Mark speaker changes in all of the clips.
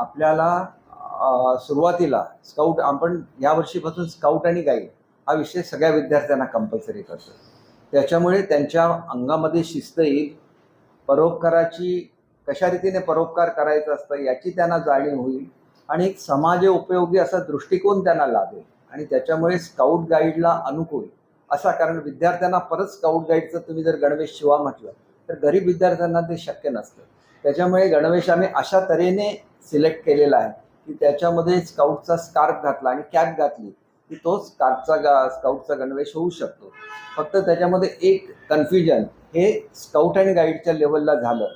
Speaker 1: आपल्याला सुरुवातीला स्काउट आपण यावर्षीपासून स्काउट आणि गाईड हा विषय सगळ्या विद्यार्थ्यांना कंपल्सरी करतो त्याच्यामुळे त्यांच्या अंगामध्ये शिस्त येईल. परोपकाराची कशा रीतीने परोपकार करायचा असतं याची त्यांना जाणीव होईल. आणि एक समाज उपयोगी असा दृष्टिकोन त्यांना लाभेल. आणि त्याच्यामुळे स्काउट गाईडला अनुकूल असा कारण विद्यार्थ्यांना परत स्काउट गाईडचं तुम्ही जर गणवेश शिवा म्हटलं तर गरीब विद्यार्थ्यांना ते शक्य नसतं. त्याच्यामुळे गणवेश आम्ही अशा तऱ्हेने सिलेक्ट केलेला आहे की त्याच्यामध्ये स्काउटचा स्कार्फ घातला आणि कॅप घातली की तो स्कार्फचा गा स्काउटचा गणवेश होऊ शकतो. फक्त त्याच्यामध्ये एक कन्फ्युजन हे स्काउट अँड गाईडच्या लेवलला झालं.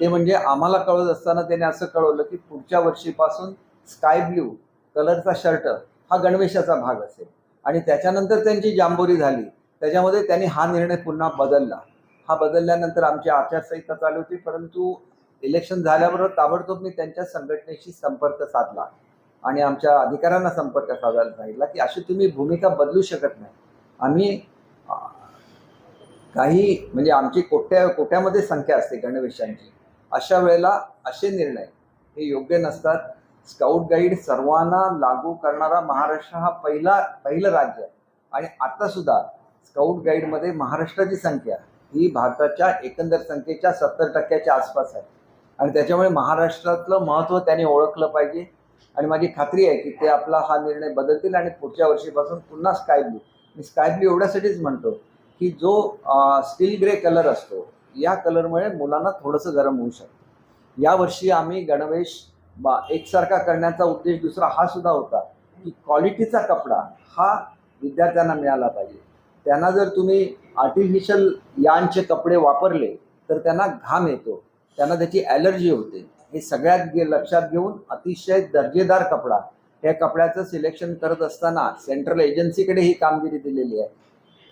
Speaker 1: ते म्हणजे आम्हाला कळत असताना त्याने असं कळवलं की पुढच्या वर्षीपासून स्काय ब्ल्यू कलरचा शर्ट हा गणवेशाचा भाग असेल. आणि त्याच्यानंतर त्यांची जांभोरी झाली. त्याच्यामध्ये त्यांनी हा निर्णय पुन्हा बदलला. हा बदलल्यानंतर आमची आचारसंहिता चालू होती परंतु इलेक्शन झाल्याबरोबर ताबडतोब मी त्यांच्या संघटनेशी संपर्क साधला. आणि आमच्या अधिकाऱ्यांना संपर्क साधायला सांगितला की अशी तुम्ही भूमिका बदलू शकत नाही. आम्ही काही म्हणजे आमची कोट्या कोट्यामध्ये संख्या असते गणवेशांची. अशा वेळेला असे निर्णय हे योग्य नसतात. स्काउट गाईड सर्वांना लागू करणारा महाराष्ट्र हा पहिला पहिलं राज्य. आहे आणि आत्तासुद्धा स्काउट गाईडमध्ये महाराष्ट्राची संख्या ही भारताच्या एकंदर संख्येच्या सत्तर टक्क्याच्या आसपास आहे. आणि त्याच्यामुळे महाराष्ट्रातलं महत्त्व त्यांनी ओळखलं पाहिजे. आणि माझी खात्री आहे की ते आपला हा निर्णय बदलतील आणि पुढच्या वर्षीपासून पुन्हा स्काय ब्लू मी स्काय ब्लू एवढ्यासाठीच म्हणतो की जो स्टील ग्रे कलर असतो या कलरमुळे मुलांना थोडंसं गरम होऊ शकतं. यावर्षी आम्ही गणवेश बा एकसारखा करण्याचा उद्देश दुसरा हा सुद्धा होता की क्वालिटीचा कपडा हा विद्यार्थ्यांना मिळाला पाहिजे. त्यांना जर तुम्ही आर्टिफिशियल यांचे कपडे वापरले तर त्यांना घाम येतो. त्यांना त्याची ॲलर्जी होते. हे सगळ्यात गे लक्षात घेऊन अतिशय दर्जेदार कपडा. या कपड्याचं सिलेक्शन करत असताना सेंट्रल एजन्सीकडे ही कामगिरी दिलेली आहे.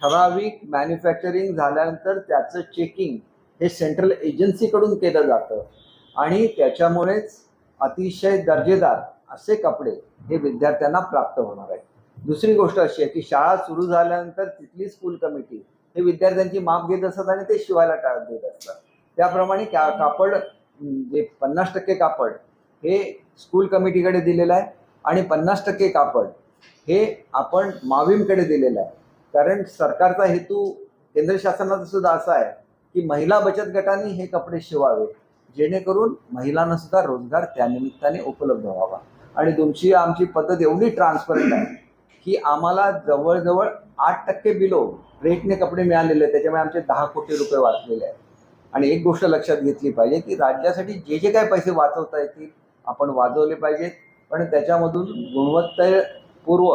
Speaker 1: ठराविक मॅन्युफॅक्चरिंग झाल्यानंतर त्याचं चेकिंग हे सेंट्रल एजन्सीकडून केलं जातं. आणि त्याच्यामुळेच अतिशय दर्जेदार असे कपडे हे विद्यार्थ्यांना प्राप्त होणार आहेत. दुसरी गोष्ट अशी आहे की शाळा सुरू झाल्यानंतर तिथली स्कूल कमिटी हे विद्यार्थ्यांची माप घेत असतात आणि ते शिवायला टाळत देत असतात. त्याप्रमाणे का कापड जे पन्नास टक्के कापड हे स्कूल कमिटीकडे दिलेलं आहे. आणि पन्नास टक्के कापड हे आपण माविमकडे दिलेलं आहे. कारण सरकारचा हेतू केंद्र शासनाचा सुद्धा असा आहे की महिला बचत गटांनी हे कपडे शिवावे. जेणेकरून महिलांना सुद्धा रोजगार त्यानिमित्ताने उपलब्ध व्हावा. आणि तुमची आमची पद्धत एवढी ट्रान्सपरंट आहे की आम्हाला जवळजवळ आठ टक्के बिलो रेटने कपडे मिळालेले आहेत. त्याच्यामुळे आमचे दहा कोटी रुपये वाचलेले आहेत. आणि एक गोष्ट लक्षात घेतली पाहिजे की राज्यासाठी जे जे काय पैसे वाचवता येतील आपण वाजवले पाहिजेत पण त्याच्यामधून गुणवत्तापूर्व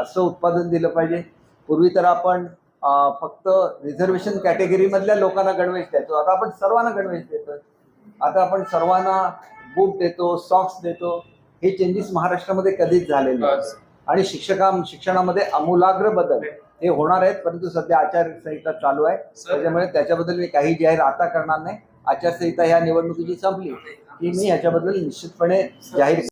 Speaker 1: असं उत्पादन दिलं पाहिजे. पूर्वी तर आपण फक्त रिझर्वेशन कॅटेगरीमधल्या लोकांना गणवेश द्यायचो. आता आपण सर्वांना गणवेश देतो आता आपण सर्वांना बूट देतो सॉक्स देतो. हे चेंजेस महाराष्ट्रामध्ये कधीच झालेले आणि शिक्षका शिक्षणामध्ये आमूलाग्र बदल हे होणार आहेत परंतु सध्या आचारसंहिता चालू आहे. त्याच्यामुळे त्याच्याबद्दल मी काही जाहीर आता करणार नाही. आचारसंहिता ह्या निवडणुकीची संपली की मी ह्याच्याबद्दल निश्चितपणे जाहीर